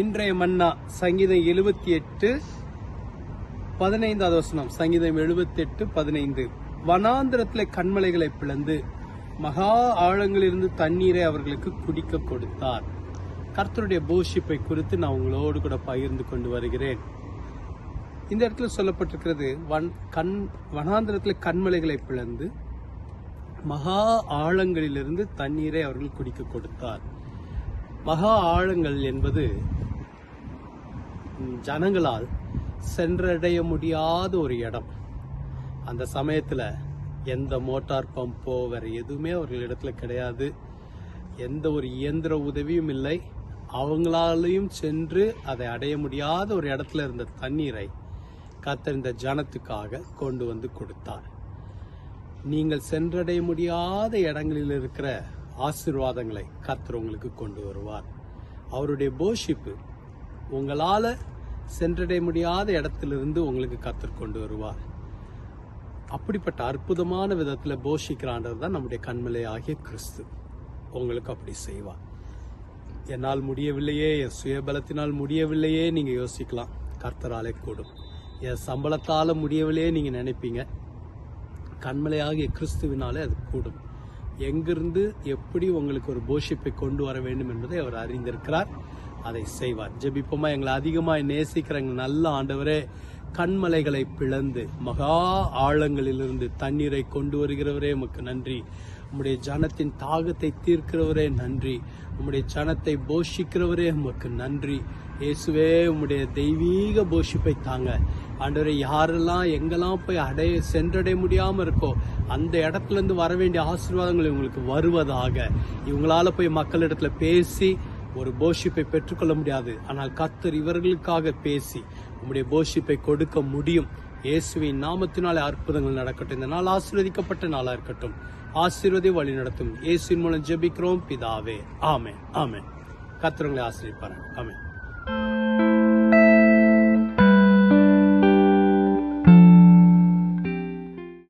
இன்றைய மன்னா சங்கீதம் எழுபத்தி எட்டு பதினைந்தாவது வசனம். சங்கீதம் எழுபத்தி எட்டு பதினைந்து. வனாந்திரத்தில் கண்மலைகளை பிளந்து மகா ஆழங்களிலிருந்து தண்ணீரை அவர்களுக்கு குடிக்க கொடுத்தார். கர்த்தருடைய போஷிப்பை குறித்து நான் உங்களோடு கூட பகிர்ந்து கொண்டு வருகிறேன். இந்த இடத்துல சொல்லப்பட்டிருக்கிறது வன் கண் வனாந்திரத்தில் கண்மலைகளை பிளந்து மகா ஆழங்களிலிருந்து தண்ணீரை அவர்கள் குடிக்க கொடுத்தார். மகா ஆழங்கள் என்பது ஜனங்களால் சென்றடைய முடியாத ஒரு இடம். அந்த சமயத்தில் எந்த மோட்டார் பம்போ வேறு எதுவுமே அவர்களிடத்துல கிடையாது. எந்த ஒரு இயந்திர உதவியும் இல்லை. அவங்களாலையும் சென்று அதை அடைய முடியாத ஒரு இடத்துல இருந்த தண்ணீரை கத்தறிந்த இந்த ஜனத்துக்காக கொண்டு வந்து கொடுத்தார். நீங்கள் சென்றடைய முடியாத இடங்களில் இருக்கிற ஆசீர்வாதங்களை கத்தர் உங்களுக்கு கொண்டு வருவார். அவருடைய போஷிப்பு உங்களால் சென்றடைய முடியாத இடத்திலிருந்து உங்களுக்கு கத்தர் கொண்டு வருவார். அப்படிப்பட்ட அற்புதமான விதத்தில் போஷிக்கிறான்றது தான் நம்முடைய கண்மலை ஆகிய கிறிஸ்து. உங்களுக்கு அப்படி செய்வார். என்னால் முடியவில்லையே என் சுயபலத்தினால் முடியவில்லையே நீங்கள் யோசிக்கலாம். கர்த்தராலே கூடும். என் சம்பளத்தால் முடியவில்லையே நீங்கள் நினைப்பீங்க. கண்மலையாகிய கிறிஸ்துவினாலே அது கூடும். எங்கிருந்து எப்படி உங்களுக்கு ஒரு போஷிப்பை கொண்டு வர வேண்டும் என்பதை அவர் அறிந்திருக்கிறார். அதை செய்வார். ஜெபிப்போமா? எங்களை அதிகமாய் நேசிக்கிறவங்க நல்ல ஆண்டவரே கண்மலைகளை பிளந்து மகா ஆழங்களிலிருந்து தண்ணீரை கொண்டு வருகிறவரே உமக்கு நன்றி. உம்முடைய ஜனத்தின் தாகத்தை தீர்க்கிறவரே நன்றி. உம்முடைய ஜனத்தை போஷிக்கிறவரே உமக்கு நன்றி. இயேசுவே உம்முடைய தெய்வீக போஷிப்பை தாங்க. ஆண்டவரே யாரெல்லாம் எங்கெல்லாம் போய் அடைய சென்றடைய முடியாம இருக்கோ அந்த இடத்துல இருந்து வர வேண்டிய ஆசீர்வாதங்கள் இவங்களுக்கு வருவதாக. இவங்களால போய் மக்களிடத்துல பேசி ஒரு போஷிப்பை பெற்றுக்கொள்ள முடியாது. ஆனால் கத்தர் இவர்களுக்காக பேசி உம்முடைய போஷிப்பை கொடுக்க முடியும். இயேசுவின் நாமத்தினாலே அற்புதங்கள் நடக்கட்டும். இந்த நாள் ஆசீர்வதிக்கப்பட்ட நாளாக இருக்கட்டும். ஆசீர்வதி வழி நடத்தும். இயேசுவின் மூலம் ஜெபிக்கிறோம். பிதாவே. ஆமே ஆமே கத்திரங்களை உங்களை ஆமே